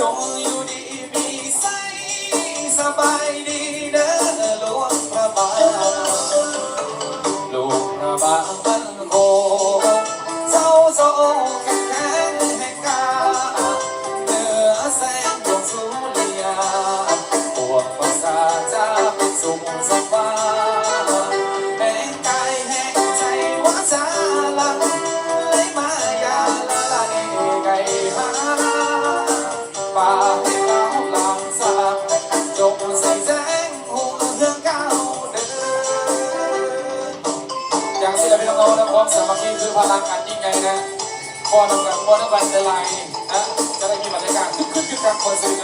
ทรงอยู่ดีมีใสสบายดีเด้อหลวงพระบางหลวงพระบางบ้นโคเจ้าทรงแข็งแรงให้กาเหนือแสงดวงสุริยาปวงประาจาสุขสบายแห่งกาแห่ใจวาจาลั ป่าให้เราลำสลับจงใส่แจ้งหุ่งเรื่องก้าเดินอย่างศิลปินน้องๆนะความสามัคคีคือพลังอันยิ่งใหญ่นะพอทำกันพอทำกันจะลายนะจะได้มีบรรยากาศคึกคืนคึกคักคนสิ